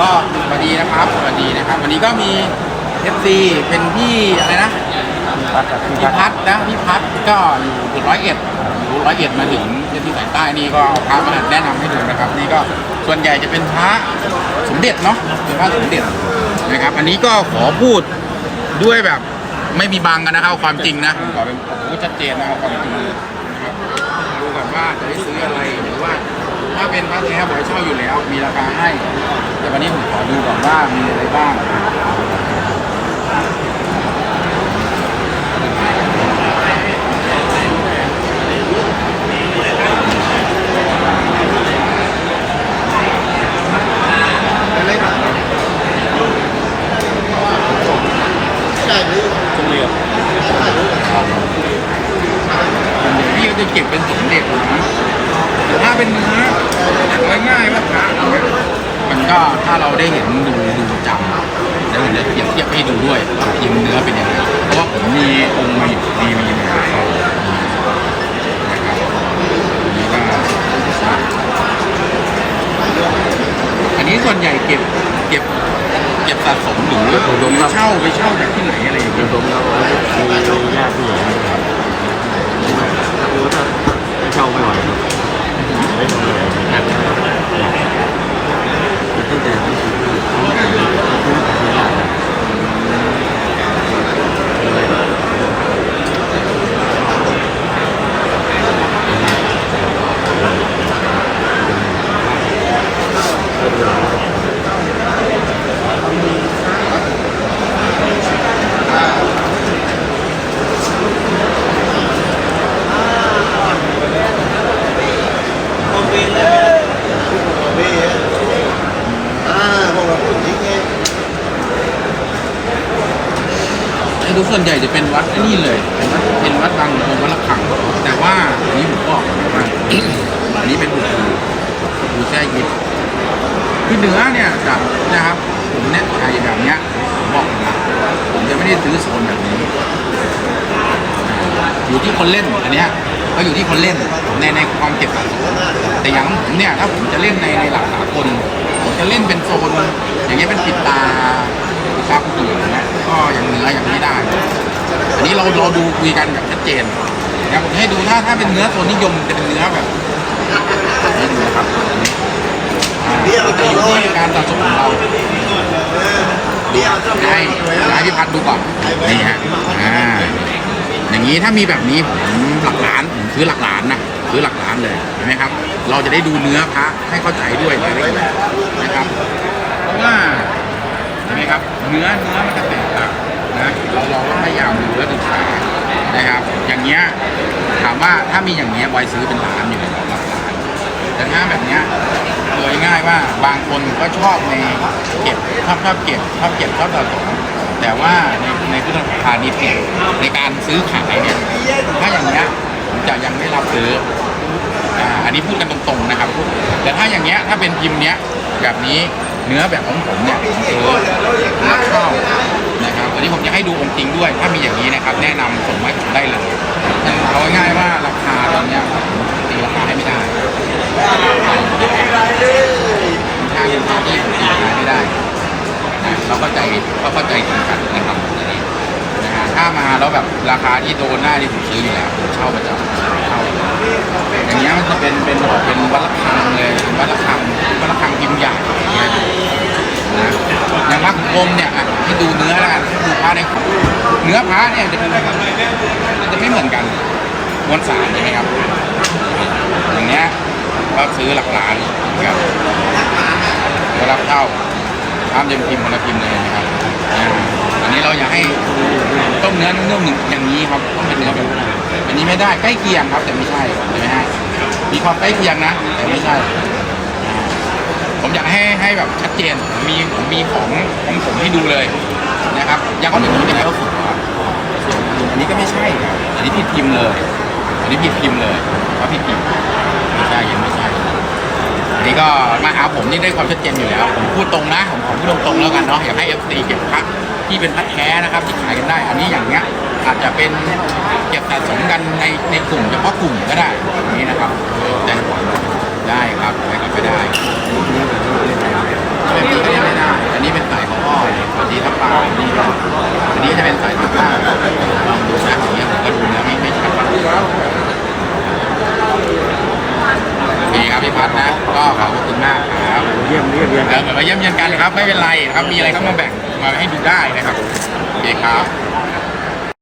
ก็สวัสดีนะครับ สวัสดีนะครับ วันนี้ก็มี FC เป็นพี่อะไรนะพี่พัดนะพี่พัดก็อยู่ร้อยเอ็ดอยู่ร้อยเอ็ดมาถึงที่สายใต้นี่ก็เอาพระมาแนะนำให้ดูนะครับ นี่ก็ส่วนใหญ่จะเป็นพระสมเด็จเนาะเป็นพระสมเด็จนะครับ อันนี้ก็ขอพูดด้วยแบบไม่มีบังกันนะครับความจริงนะขอเป็นโอ้ชัดเจนนะเอาความจริงนะครับดูก่อนว่าจะได้ซื้ออะไร ถ้าเป็นพระแท้บอยเช่าอยู่แล้ว มีราคาให้ แต่วันนี้ผมขอดูก่อนว่ามีอะไรบ้างพี่ก็จะเก็บเป็นสมเด็จนะแต่ ถ้าเป็นเนื้อง่ายๆว่าพระเนี่ยมันก็ถ้าเราได้เห็นดูดูประจำแล้วผมจะเปรียบเทียบให้ดูด้วยว่าพิมพ์เนื้อเป็นยังไงเพราะว่าผมมีองค์มาอยู่มีมีมานะครับนี่ก็อันนี้ส่วนใหญ่เก็บเก็บเก็บสะสมหรือเช่าไปเช่าจากที่ไหนอะไรอย่างเงี้ย รวมแล้วมีญาติผู้ใหญ่นะครับถ้ารู้ถ้าถ้าเช่าไม่ไหวครับไม่ทำเลยครับตั้งแต่ที่สุดเขาขายเขาขายยาก ไอ้ดูส่วนใหญ่จะเป็นวัดไอ้นี่เลยเป็นวัดเป็นวัดดังของวัดละขัง แต่ว่าอันนี้ผมบอกว่าอันนี้เป็นบุตรดูแช่ยิบคือเนื้อเนี่ยจากนะครับ ผมเนี่ยใช้แบบเนี้ยผมบอกนะผมจะไม่ได้ซื้อโซนแบบนี้ อยู่ที่คนเล่นอันเนี้ยก็อยู่ที่คนเล่นในในความเก็บสะสมแต่อย่างผมเนี่ยถ้าผมจะเล่นในในหลักสากลผมจะเล่นเป็นโซน อย่างเงี้ยเป็นปิดตาปิดตาผู้หญิงอย่างเงี้ย ก็อย่างเนื้ออย่างนี้ได้ อันนี้เราเราดูคุยกันแบบชัดเจนเดี๋ยวผมให้ดูถ้าถ้าเป็นเนื้อโซนนิยมจะเป็นเนื้อแบบนี่ดูนะครับอ่าจะอยู่ที่การสะสมของเราให้ให้พี่พัดดูก่อนนี่ฮะอ่าอย่างนี้ถ้ามีแบบนี้ผมหลักล้านผมซื้อหลักล้านนะซื้อหลักล้านเลยเห็นไหมครับ เราจะได้ดูเนื้อพระให้เข้าใจด้วยรายละเอียดนะครับเพราะว่าเห็นไหมครับ เนื้อเนื้อมันจะ เราเราต้องพยายามดูและศึกษานะครับ อย่างเงี้ยถามว่าถ้ามีอย่างเงี้ยบอยซื้อเป็นล้านอยู่แล้วหลักล้านแต่ถ้าแบบเนี้ยโดยง่ายว่าบางคนก็ชอบในเก็บชอบชอบเก็บชอบเก็บชอบสะสมแต่ว่าในในพุทธพาณิชย์เนี่ยในการซื้อขายเนี่ยถ้าอย่างเงี้ยผมจะยังไม่รับซื้ออ่าอันนี้พูดกันตรงๆนะครับ แต่ถ้าอย่างเงี้ยถ้าเป็นพิมพ์เนี้ยแบบนี้เนื้อแบบของผมเนี่ยซื้อรับเข้า วันนี้ผมจะให้ดูองค์จริงด้วย ถ้ามีอย่างนี้นะครับ แนะนำส่งมาให้ผมได้เลยเอาง่ายๆว่าราคาตอนเนี้ยผมตีราคาให้ไม่ได้ทางทางที่ผมตีราคาไม่ได้นะเราก็ใจก็เข้าใจตรงกันนะครับนนี้นะฮะถ้ามาแล้วแบบราคาที่โดนหน้าที่ผมซื้ออยู่แล้วผมเช่าประจำเช่าอย่างเงี้ยมันจะเป็นเป็นเป็นวัดระฆังเลยวัดระฆังวัดระฆังพิมพ์ใหญ่อย่างเงี้ยนะอย่างพระกรมเนี่ยอะ ให้ดูเนื้อแล้วกันดูพระในเนื้อพระเนี่ยจะเป็นมันจะไม่เหมือนกันมวลสารใช่ไหมครับ อย่างเนี้ยก็ซื้อหลักล้านครับก็รับเข้าทำเต็มพิมพ์คนละพิมพ์เลยนะครับอันนี้เราอยากให้ต้มเนื้อนุ่มๆอย่างนี้ครับต้องเป็นเนื้อแบบอันนี้ไม่ได้ใกล้เคียงครับ แต่ไม่ใช่ใช่ไหมฮะมีความใกล้เคียงนะแต่ไม่ใช่ ผมอยากให้ให้แบบชัดเจนมีผมมีของของผมให้ดูเลยนะครับอย่างคนอื่นผมเป็นอะไรก็สุดครับอันนี้ก็ไม่ใช่ครับอันนี้ผิดพิมพ์เลย อันนี้ผิดพิมพ์เลยเพราะผิดพิมพ์ไม่ใช่ยังไม่ใช่อันนี้ก็มาหาผมนี่ได้ความชัดเจนอยู่แล้ว ผมพูดตรงนะผมขอพูดตรงๆแล้วกันเนาะอยากให้เอฟซีเก็บพักที่เป็นพักแท้นะครับที่ขายกันได้ อันนี้อย่างเงี้ยอาจจะเป็นเก็บสะสมกันในในกลุ่มเฉพาะกลุ่มก็ได้อย่างนี้นะครับแต่ ได้ครับอะไรก็ไม่ได้เป็นปีก็ยังไม่ได้ อันนี้เป็นสายของอ้อยอันนี้ทับปลาอันนี้อันนี้จะเป็นสายทับป้าลองดูนะอย่างเงี้ยผมก็ดูแล้วไม่ไม่ชัดว่าโอครับพี่พัฒนะ ก็ขอบคุณมากครับเยี่ยมเยี่ยมเยี่ยมเออเหมือนมาเยี่ยมเยียนกันครับไม่เป็นไรครับมีอะไรก็มาแบ่งมาให้ดูได้นะครับโอเคครับ